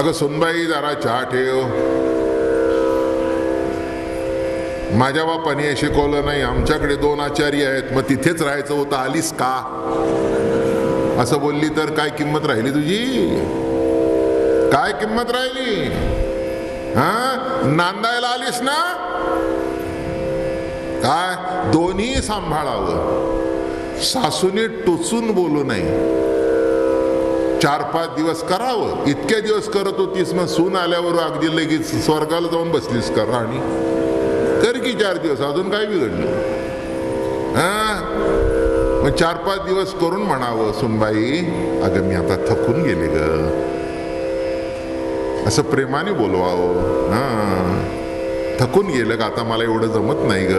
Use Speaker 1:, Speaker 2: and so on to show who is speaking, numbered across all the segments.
Speaker 1: अगं सुनबाई जरा चहा ठेव. माझ्या बापाने हे शिकवलं नाही. आमच्याकडे दोन आचार्य आहेत. मग तिथेच राहायचं होतं. आलीस का? असं बोलली तर काय किंमत राहिली तुझी? काय किंमत राहिली? हा? नांदायला आलीस ना? काय? दोन्ही सांभाळावं. सासूने टोचून बोलू नये. चार पाच दिवस करावं. इतके दिवस करत होतीस मग सून आल्यावर अगदी लगेच स्वर्गाला जाऊन बसलीस का राणी? कर की चार दिवस? अजून काय बिघडलं? हा? मग चार पाच दिवस करून म्हणावं सुनबाई अगं मी आता थकून गेले ग. असं प्रेमाने बोलवावं. हा? थकून गेलं का? आता मला एवढं जमत नाही ग.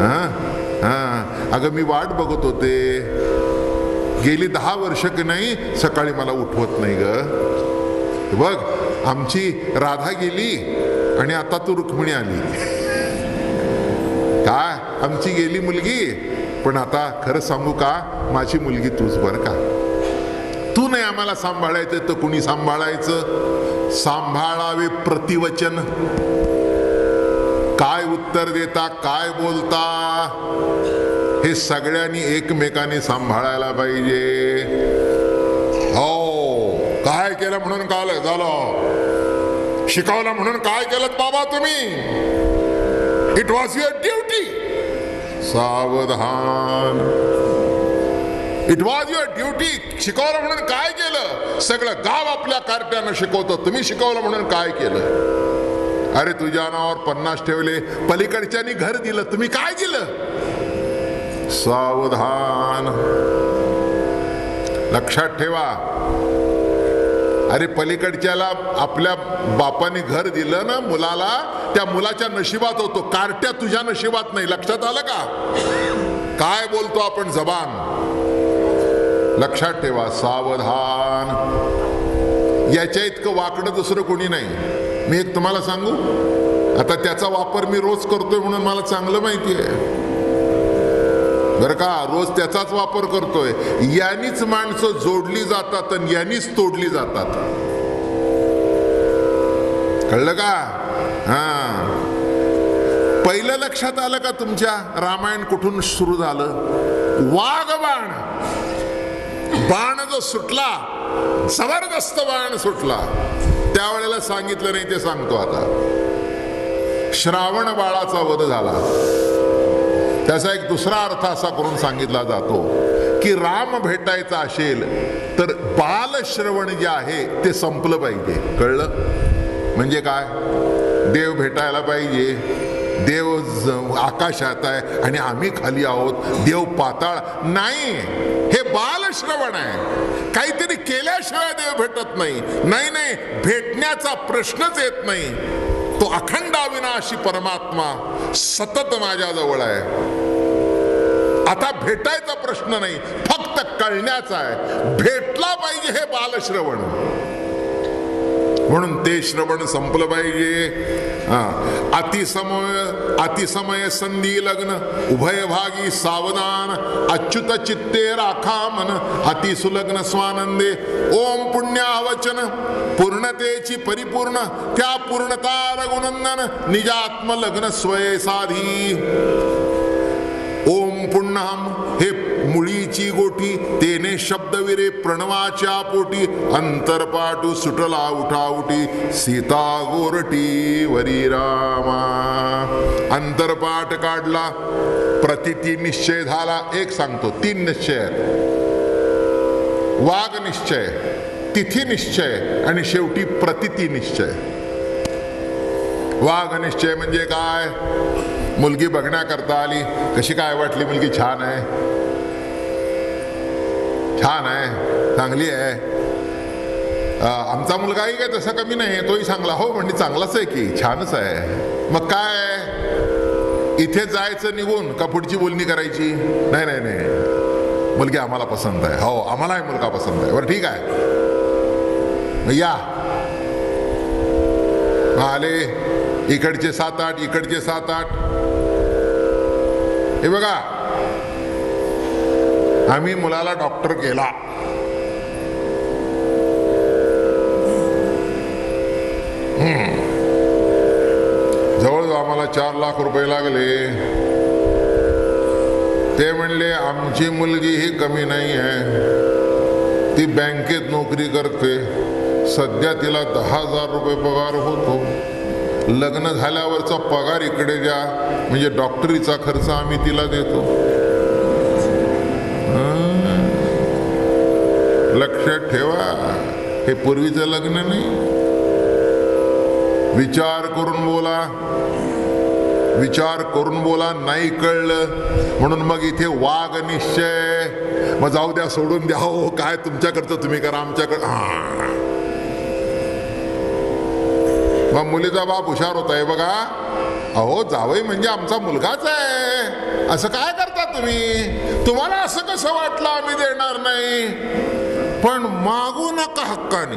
Speaker 1: हा? हा? अगं मी वाट बघत होते. गेली दहा वर्ष की नाही सकाळी मला उठवत नाही ग. बघ आमची राधा गेली आणि आता तू रुक्मिणी आली. काय? आमची गेली मुलगी पण आता खरं सांगू का माझी मुलगी तूच बर का. तू नाही आम्हाला सांभाळायचं तर कुणी सांभाळायचं? सांभाळावे प्रतिवचन. काय उत्तर देता काय बोलता? हे सगळ्यांनी एकमेकांनी सांभाळायला पाहिजे. हो काय केलं म्हणून काल? झालं. शिकवलं म्हणून काय केलं बाबा तुम्ही? इट वॉज युअर ड्युटी सावधान. इट वॉज युअर ड्युटी शिकवलं म्हणून काय केलं? सगळं गाव आपल्या कार्ट्यानं शिकवतं. तुम्ही शिकवलं म्हणून काय केलं? अरे तुझ्या नावावर पन्नास ठेवले. पलीकडच्यानी घर दिलं. तुम्ही काय दिलं? सावधान. लक्षात ठेवा. अरे पलीकडच्याला आपल्या बापाने घर दिलं ना मुलाला त्या मुलाच्या नशिबात होतो. कार्ट्या तुझ्या नशिबात नाही. लक्षात आलं का? काय बोलतो आपण जबान? लक्षात ठेवा. सावधान. याच्या इतकं वाकडं दुसरं कोणी नाही. मी एक तुम्हाला सांगू? आता त्याचा वापर मी रोज करतोय म्हणून मला चांगलं माहिती आहे. बरं का रोज त्याचाच वापर करतोय. यांनीच माणसं जोडली जातात आणि यांनीच तोडली जातात. कळलं का? हा. पहिलं लक्षात आलं का तुमच्या? रामायण कुठून सुरू झालं? वाघ बाण. बाण जो सुटला जबरदस्त बाण सुटला. त्यावेळेला सांगितलं नाही ते सांगतो आता. श्रावण बाळाचा वध झाला. त्याचा एक दुसरा अर्थ असा करून सांगितला जातो की राम भेटायचा असेल तर बालश्रवण जे आहे ते संपलं पाहिजे. कळलं? म्हणजे काय? देव भेटायला पाहिजे. देव आकाशात आहे आणि आम्ही खाली आहोत. देव पाताळ नाही. हे बालश्रवण आहे. काहीतरी केल्याशिवाय देव भेटत नाही. नाही नाही. भेटण्याचा प्रश्नच येत नाही. तो अखंड अविनाशी परमात्मा सतत माझ्याजवळ आहे. आता भेटायचा प्रश्न नाही फक्त कळण्याचा आहे. भेटला पाहिजे हे बालश्रवण. म्हणून ते श्रवण संपलं पाहिजे. अतिसमय अतिसमय संधी लग्न उभयभागी सावधान अच्युत चित्ते राखा मन अतिसुलग्न स्वानंदे ओम पुण्यावचन पूर्णतेची परिपूर्ण त्या पूर्णता रघुनंदन निजात्म लग्न स्वय साधी. ओम पुण्यम हे मुळीची गोटी तेने शब्दविरे प्रणवाच्या पोटी अंतरपाटू सुटला उठाउटी सीता गोरटी वरी रामा. अंतरपाट काढला प्रतिती निश्चय झाला एक सांगतो तीन निश्चय वाघ निश्चय तिथी निश्चय आणि शेवटी प्रतिती निश्चय. वाघ निश्चय म्हणजे काय? मुलगी बघण्याकरता आली कशी काय वाटली मुलगी छान आहे? छान आहे चांगली आहे. आमचा मुलगाही काय तसा कमी नाही तोही चांगला. हो म्हणजे चांगलाच आहे की छानच आहे. मग काय इथे जायचं निघून का पुढची बोलणी करायची? नाही नाही नाही. मुलगी आम्हाला पसंत आहे. हो आम्हालाही मुलगा पसंत आहे. बरं ठीक आहे. मग या. आले. इकडचे सात आठ इकडचे सात आठ. हे बघा आम्ही मुलाला डॉक्टर केला. जवळजवळ आम्हाला चार लाख रुपये लागले. ते म्हणले आमची मुलगी ही कमी नाही आहे. ती बँकेत नोकरी करते. सध्या तिला दहा हजार रुपये पगार होतो. लग्न झाल्यावरचा पगार इकडे द्या. म्हणजे डॉक्टरीचा खर्च आम्ही तिला देतो. लक्षात ठेवा. हे पूर्वीचं लग्न नाही. विचार करून बोला. विचार करून बोला नाही कळलं. म्हणून मग इथे वाघ निश्चय. मग जाऊ द्या सोडून द्या. हो, हो काय तुमच्याकडचं तुम्ही करा आमच्याकडं. हा. मग मुलीचा बाप हुशार होत आहे बघा. अहो जावई म्हणजे आमचा मुलगाच आहे. असं काय करता तुम्ही? तुम्हाला असं कसं वाटलं आम्ही देणार नाही? पण मागू नका हक्काने.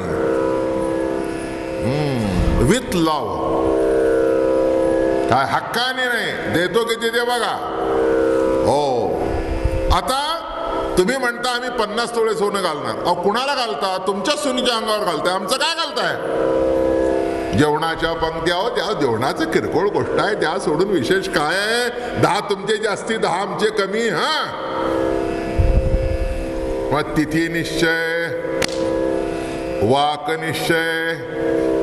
Speaker 1: With love. काय हक्काने नाही देतो किती ते बघा. हो. आता तुम्ही म्हणता आम्ही पन्नास तोळे सोनं घालणार. अहो कुणाला घालता? तुमच्या सुनीच्या अंगावर घालताय. आमचं काय घालताय? जेवणाच्या पंक्त्या हो त्या जेवणाचं किरकोळ गोष्ट आहे. त्या सोडून विशेष काय आहे? दहा तुमचे जास्ती दहा आमचे कमी हां? मग तिथी निश्चय. वाक निश्चय.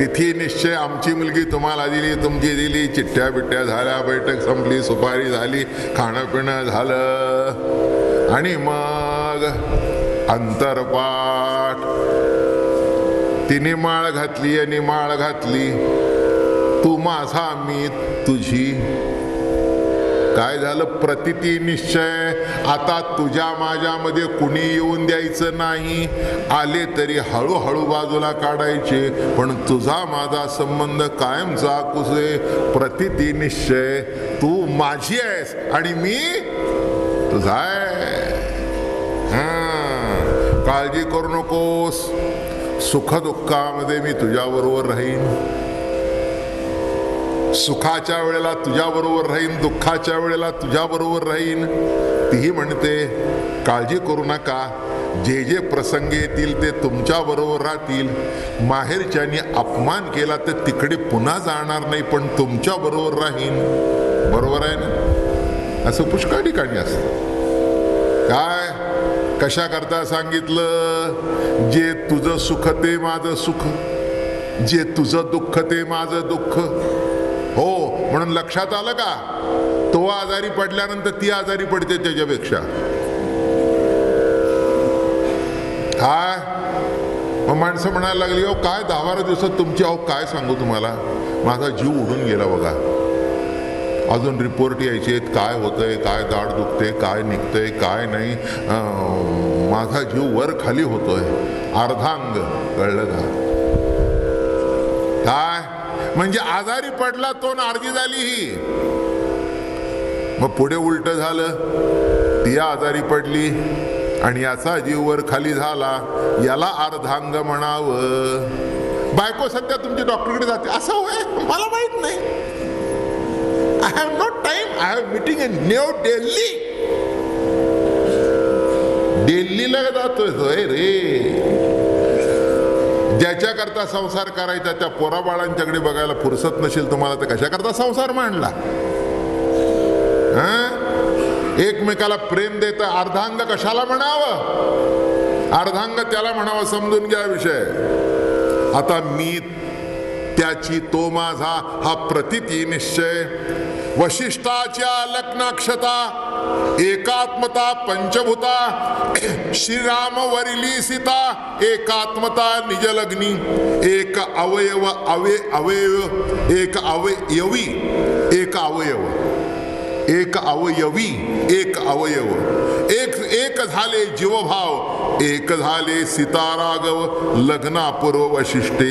Speaker 1: तिथी निश्चय. आमची मुलगी तुम्हाला दिली तुमची दिली. चिठ्ठ्या बिट्ट्या झाल्या बैठक संपली सुपारी झाली खाणं पिणं झालं. आणि मग अंतरपाठ. तिने माळ घातली आणि माळ घातली. तू माझा मी तुझी. काय झालं? प्रतिती निश्चय. आता तुझ्या माझ्यामध्ये कुणी येऊन द्यायचं नाही. आले तरी हळूहळू बाजूला काढायचे पण तुझा माझा संबंध कायमचा कुसे प्रतिती निश्चय. तू माझी आहेस आणि मी तुझा आहे. काळजी करू नकोस. सुखदुःखामध्ये मी तुझ्याबरोबर राहीन. सुखाच्या वेळेला तुझ्याबरोबर राहीन दुःखाच्या वेळेला तुझ्याबरोबर राहीन. तीही म्हणते काळजी करू नका. जे जे प्रसंग येतील ते तुमच्या बरोबर राहतील. माहेरच्यानी अपमान केला तर तिकडे पुन्हा जाणार नाही पण तुमच्या बरोबर राहीन. बरोबर आहे ना? असं पुष्कळ ठिकाणी असतं. काय? कशा करता सांगितलं? जे तुझं सुख ते माझं सुख. जे तुझं दुःख ते माझं दुःख. हो म्हणून लक्षात आलं का? तो आजारी पडल्यानंतर ती आजारी पडते त्याच्यापेक्षा. काय? मग माणसं म्हणायला लागली अहो काय दहा बारा दिवसात तुमची अहो काय सांगू तुम्हाला? माझा जीव उडून गेला बघा. अजून रिपोर्ट यायचे आहेत काय होतंय काय दाढ दुखते काय निघतंय काय नाही. माझा जीव वर खाली होतोय. अर्धांग कळलं का? म्हणजे आजारी पडला तो नारजी झाली ही. मग पुढे उलट झालं. ती आजारी पडली आणि याचा जीव वर खाली झाला. याला अर्धांग म्हणावं. बायको सध्या तुमच्या डॉक्टरकडे जाते. असं होय? मला माहीत नाही. I have not time I have meeting in New Delhi दिल्लीला जातोय. रे. ज्याच्याकरता संसार करायचा त्या पोराबाळांच्याकडे बघायला फुरसत नसेल तुम्हाला तर कशाकरता संसार मांडला? हं? एकमेकाला प्रेम देत अर्धांग कशाला म्हणावं? अर्धांग त्याला म्हणावं समजून घ्या विषय. आता मी त्याची तो माझा हा प्रतिती निश्चय. वशिष्ठाच्या लग्नाक्षता एकात्मता पंचभूता श्रीराम वरिली सीता एकात्मता निजलग्नी एक अवयव अवे अवयव एक अवयवी एक अवयव एक अवयवी एक अवयव एक एक झाले जीवभाव एक झाले सीतारागव लग्नापूर्व वशिष्ठे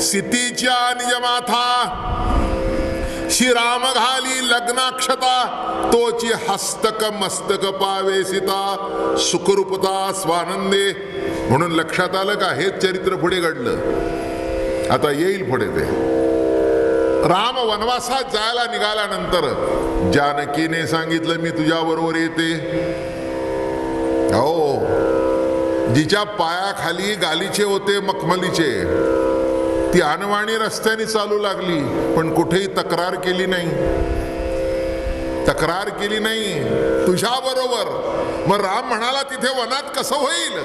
Speaker 1: सीतीच्या निजमाथा श्रीराम घाली लग्नाक्षता तोची हस्तक मस्तक पावेसिता सुखरूपता स्वानंदे. म्हणून लक्षात आलं का हेच चरित्र पुढे घडलं. आता येईल पुढे ते. राम वनवासात जायला निघाल्यानंतर जानकीने सांगितलं मी तुझ्या बरोबर येते. हो जिच्या पायाखाली गालीचे होते मखमलीचे ती अनवाणी रस्त्याने चालू लागली पण कुठेही तक्रार केली नाही. तक्रार केली नाही तुझ्या बरोबर मग राम म्हणाला तिथे वनात कसं होईल?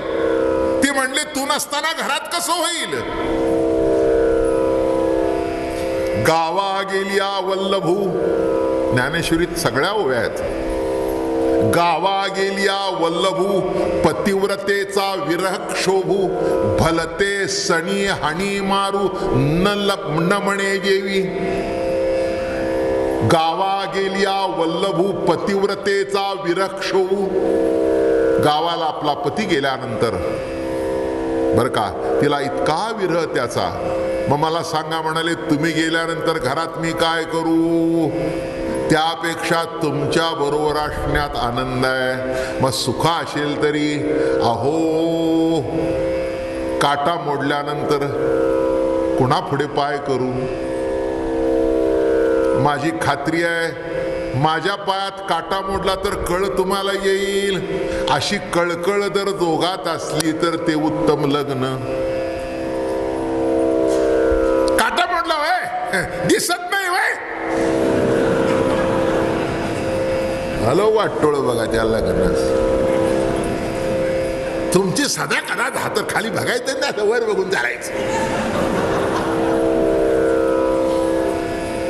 Speaker 1: ती म्हणली तू नसताना घरात कसं होईल? गावा गेली वल्लभू. ज्ञानेश्वरीत सगळ्या ओव्या आहेत. गावा गेलिया वल्लभू पतिव्रतेचा विरह क्षोभू भलते सणी हणी मारू न लप न म्हणे जेवी गावा गेलिया वल्लभू पतिव्रतेचा विरह क्षोभू. गावाला आपला पती गेल्यानंतर बर का तिला इतका विरह त्याचा. मग मला सांगा म्हणाले तुम्ही गेल्यानंतर घरात मी काय करू? त्यापेक्षा तुमच्या बरोबर असण्यात आनंद आहे. मग सुख असेल तरी अहो काटा मोडल्यानंतर कुणा पुढे पाय करू? माझी खात्री आहे माझ्या पायात काटा मोडला तर कळ तुम्हाला येईल. अशी कळकळ जर दोघात असली तर ते उत्तम लग्न. काटा मोडला दिसत झालं हॅलो वाटोळ बघा त्या लग्नास तुमची सदा कदाच हात खाली बघायचं ना वर बघून चालायचं.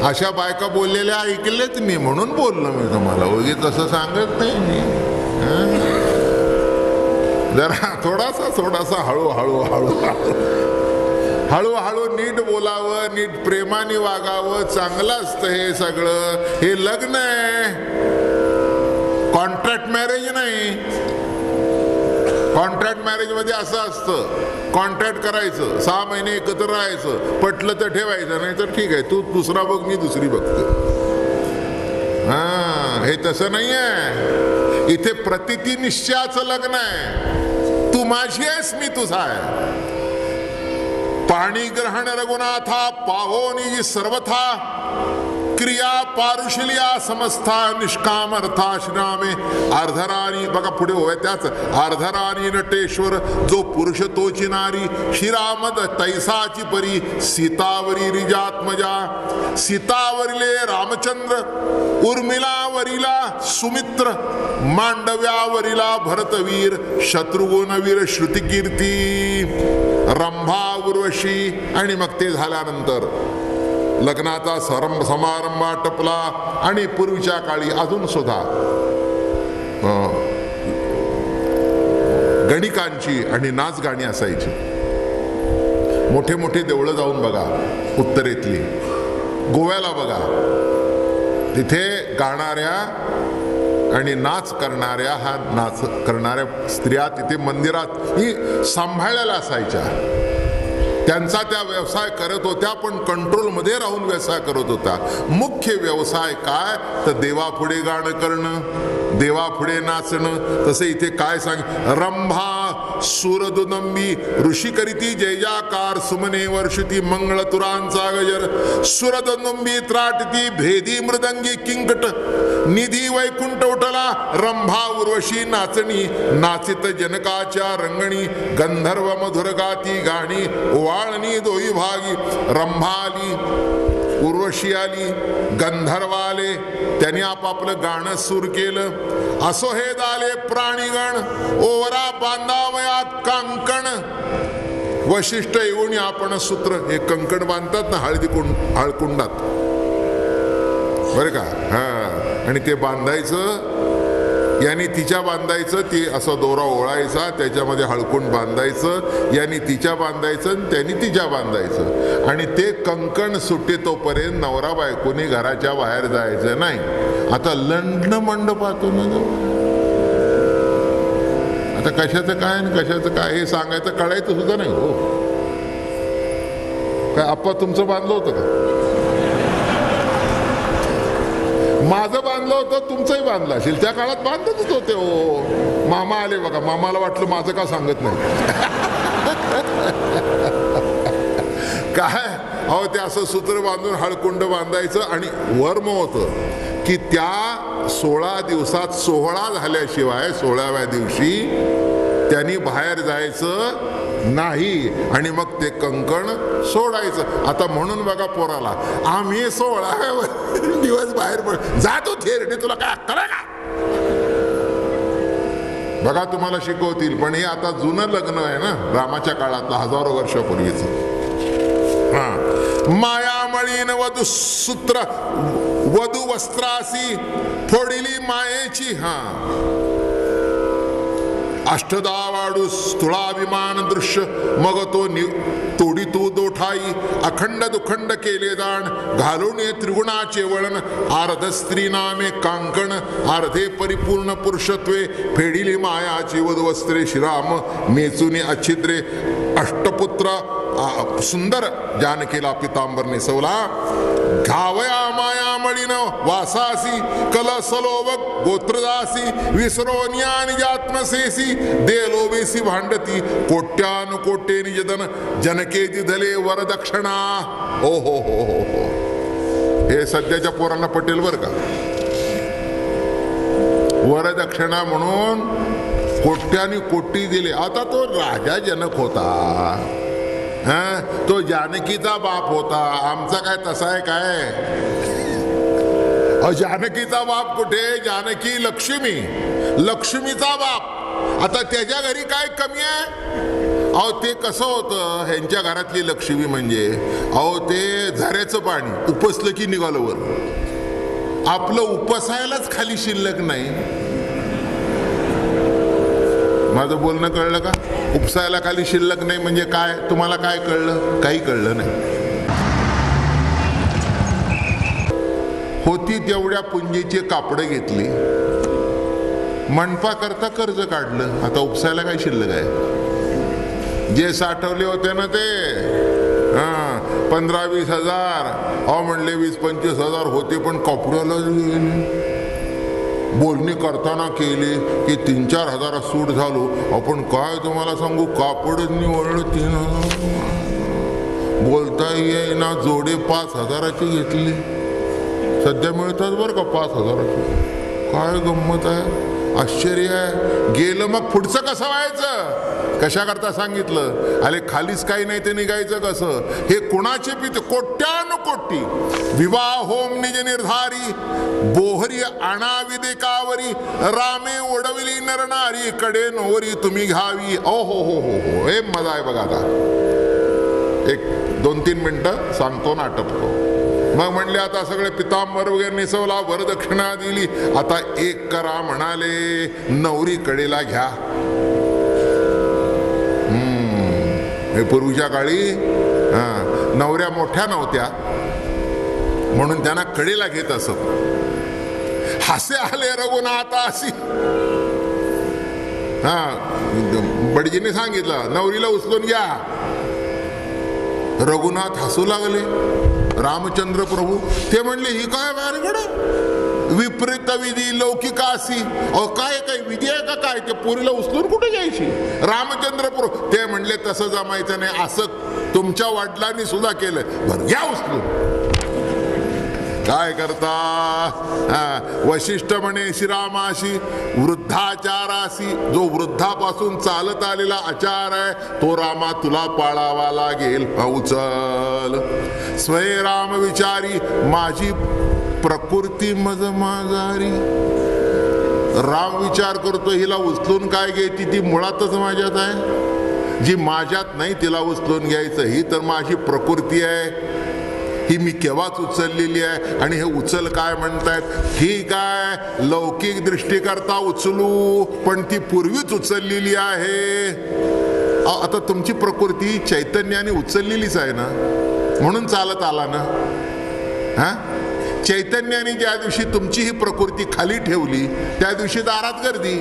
Speaker 1: अशा बायका बोललेल्या ऐकलेच मी म्हणून बोललो मी तुम्हाला. उगी तसं सांगत नाही मी. जरा थोडासा थोडासा हळूहळू हळू हळूहळू नीट बोलावं नीट प्रेमाने वागावं. चांगलं असतं हे सगळं. हे लग्न आहे. कॉन्ट्रॅक्ट मॅरेज नाही. कॉन्ट्रॅक्ट मॅरेजमध्ये असं असतं कॉन्ट्रॅक्ट करायचं सहा महिने एकत्र राहायचं पटलं तर ठेवायचं नाही तर ठीक आहे तू दुसरा बघ मी दुसरी बघतो. हा हे तसं नाही आहे. इथे प्रतिती निश्चयाचं लग्न आहे. तू माझी आहेस मी तुझा आहे. पाणी ग्रहण रघुनाथा पाहोनी सर्वथा. क्रिया पारुशलिया समस्था निष्काम अर्थाश्रामे अर्धराणी बघा पुढे होय त्याच. अर्धराणी नटेश्वर जो पुरुष तोची नारी शिरामद तैसाची परी सीतावरी रिजात्मजा. सीतावरिले रामचंद्र उर्मिलावरीला सुमित्र मांडव्यावरीला भरतवीर शत्रुघ्नवीर श्रुतिकीर्ती रंभा उर्वशी आणि मग ते झाल्यानंतर लग्नाचा सरम समारंभ टपला आणि पूर्वीच्या काळी अजून सुद्धा गणिकांची आणि नाच गाणी असायची. मोठे मोठे देवळं जाऊन बघा उत्तरेतली. गोव्याला बघा. तिथे गाणाऱ्या आणि नाच करणाऱ्या हा नाच करणाऱ्या स्त्रिया तिथे मंदिरात ही सांभाळलेल्या असायच्या. त्यांचा त्या व्यवसाय करत होत्या पण कंट्रोलमध्ये राहून व्यवसाय करत होता मुख्य व्यवसाय काय? तर देवापुढे गाणं करणं देवापुढे नाचणं. तसं इथे काय सांग? रंभा सूरदुदंबी ऋषी करीती जयजाकार सुमने वर्षती मंगळ तुरांचा गजर सुरदुदंबी त्राटती भेदी मृदंगी किंकट। निधी वैकुंठ उठला रंभा उर्वशी नाचणी। नाचित जनकाच्या रंगणी। गंधर्व मधुर गाती गाणी। ओवाळणी दोई भागी। रंभाली उर्वशी आली गंधर्व आले। त्यांनी आपापलं गाणं सूर केलं। असो हे दाले प्राणीगण ओरा बांधावयात कांकण. वशिष्ठ येऊन आपण सूत्र हे कंकण बांधतात ना हळदी कुंड हळकुंडात. बरं का? हा. आणि ते बांधायचं यांनी तिच्या बांधायचं ती असा दोरा ओळायचा त्याच्यामध्ये हळकून बांधायचं यांनी तिच्या बांधायचं आणि त्यांनी तिच्या बांधायचं. आणि ते कंकण सुटे तोपर्यंत नवरा बायकोनी घराच्या बाहेर जायचं नाही. आता लंडन मंडपातून आता कशाचं काय आणि कशाचं काय हे सांगायचं कळायचं सुद्धा नाही. हो. काय आप्पा तुमचं बांधलं होतं का? माझं बांधलं होतं तुमचंही बांधलं असेल. त्या काळात बांधतच होते हो. मामा आले बघा मामाला वाटलं माझं का सांगत नाही. काय? अहो ते असं सूत्र बांधून हळकुंड बांधायचं आणि वर्म होतं की त्या सोळा दिवसात सोहळा झाल्याशिवाय सोळाव्या दिवशी त्यांनी बाहेर जायचं नाही आणि मग ते कंकण सोडायचं. आता म्हणून बघा पोराला आम्ही सोळा दिवस बाहेर पड. जातो थेरडे तुला काय अक्कल का? बघा तुम्हाला शिकवतील पण हे आता जुनं लग्न आहे ना? रामाच्या काळातलं हजारो वर्षापूर्वीचं. हा. मायामळीन वधू सूत्र वधू वस्त्रासी फोडिली मायेची. हा. अष्टदा वाडू स्थूळाभिमान दृश्य मग तो नि तोडी तू दोठाई अखंड दुखंड केले दाण घालून त्रिगुणाचे वळण अर्ध स्त्री नामे कांकण अर्धे परिपूर्ण पुरुषत्वे फेडिली मायाची वधवस्त्रे श्रीराम मेचुनी अच्छिद्रे अष्टपुत्र सुंदर जानकीला पितांबरने नेसवला घावया माया मळीन वासासी कलसलोभ गोत्रदासी विसरोनियान जात्मसेसी देलोबेसी भांडती कोट्यान कोटे निजदन जनके दिधले वरदक्षिणा ओ हो, हो हो हो हो हे। सध्याच्या पोरांना पटेल बर का? वरदक्षिणा म्हणून कोट्यानी कोटी दिले. आता तो राजा जनक होता. हा? तो जानकीचा बाप होता आमचा काय तसा आहे काय अहो, जानकीचा बाप कुठे? जानकी लक्ष्मी। लक्ष्मीचा बाप। आता त्याच्या घरी काय कमी आहे? अहो ते कसं होतं? ह्यांच्या घरातली लक्ष्मी म्हणजे अहो ते झऱ्याचं पाणी उपसलं की निघालं वर. आपलं उपसायलाच खाली शिल्लक नाही. माझं बोलणं कळलं का? उपसायला खाली शिल्लक नाही म्हणजे काय? तुम्हाला काय कळलं? काही कळलं नाही. होती तेवढ्या पुंजीची कापडं घेतली. मंडपा करता कर्ज काढलं. आता उपसायला काय शिल्लक आहे? जे साठवले होते ना ते. हा पंधरा वीस हजार. अहो म्हणले वीस पंचवीस हजार होते पण कपड्याला बोलणी करताना केली की तीन चार हजारात सूट झालो. आपण काय तुम्हाला सांगू? कापड निवडलं तीन. बोलता येईना जोडे पाच हजाराची घेतली. सध्या मिळतात बरं का पाच हजाराची? काय गंमत आहे? आश्चर्य आहे. गेलं मग पुढचं कसं व्हायचं? कशा करता सांगितलं? अरे खालीच काही नाही ते निघायचं कसं? हे कोणाचे पित? कोट्यानुकोटी. विवाह होम निज निर्धारी. बोहरी आणा कावरी रामे ओढविली नरणारी कडे नोरी तुम्ही घ्यावी. ओ हो हो हो हो हे मजा आहे बघा आता. एक दोन तीन मिनटं सांगतो ना आटपतो मग म्हणले आता सगळे पितांबर वगैरे निसवला वरदक्षिणा दिली. आता एक करा म्हणाले नवरी कडेला घ्या. हम्म. हे पूर्वीच्या काळी नवऱ्या मोठ्या नव्हत्या. म्हणून त्यांना कडेला घेत असत. हासे आले रघुनाथ अशी. हा बडजीने सांगितलं नवरीला उचलून घ्या. रघुनाथ हसू लागले. रामचंद्र प्रभू ते म्हणले ही काय बारगड विपरीत विधी लौकिकासी अ काय काय विधी आहे का काय? ते पोरीला उचलून कुठे जायची रामचंद्र प्रभू ते म्हणले तसं जमायचं नाही. असं तुमच्या वडिलांनी सुद्धा केलं. बरं घ्या उचलून. काय करता? हा, वशिष्ठ म्हणे श्रीरामाशी वृद्धाचाराशी जो वृद्धापासून चालत आलेला आचार आहे तो रामा तुला पाळावा लागेल. उचल. स्वय राम विचारी माझी प्रकृती मज माझारी राम विचार करतो हिला उचलून काय घ्यायची? ती मुळातच माझ्यात आहे. जी माझ्यात नाही तिला उचलून घ्यायचं. ही तर माझी प्रकृती आहे. ही मी केव्हाच उचललेली आहे? आणि हे उचल काय म्हणतायत? ठीक आहे लौकिक दृष्टीकरता उचलू पण ती पूर्वीच उचललेली आहे. आता तुमची प्रकृती चैतन्याने उचललेलीच आहे ना? म्हणून चालत आला ना? हा? चैतन्याने ज्या दिवशी तुमची ही प्रकृती खाली ठेवली त्या दिवशी दारात गर्दी.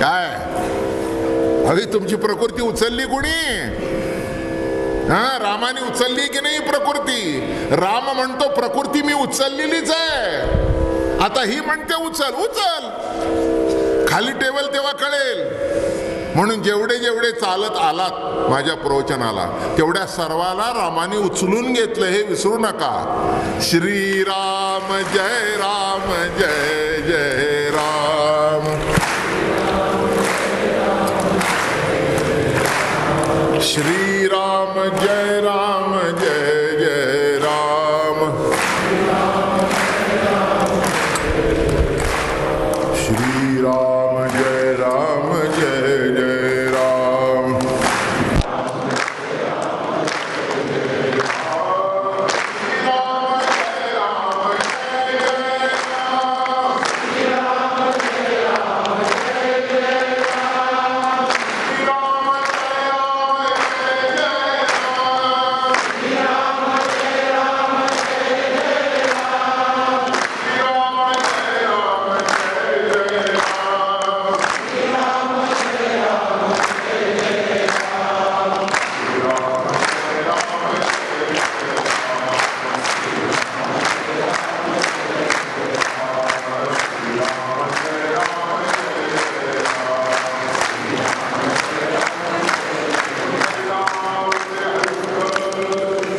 Speaker 1: काय? हवी तुमची प्रकृती उचलली कोणी? हा रामाने उचलली की नाही प्रकृती? राम म्हणतो प्रकृती मी उचललेलीच आहे. आता ही म्हणते उचल उचल. खाली टेबल तेव्हा कळेल. म्हणून जेवढे जेवढे चालत आलात माझ्या प्रवचनाला तेवढ्या सर्वाला रामाने उचलून घेतलं हे विसरू नका. श्रीराम जय राम जय जय राम. श्री Armageddon.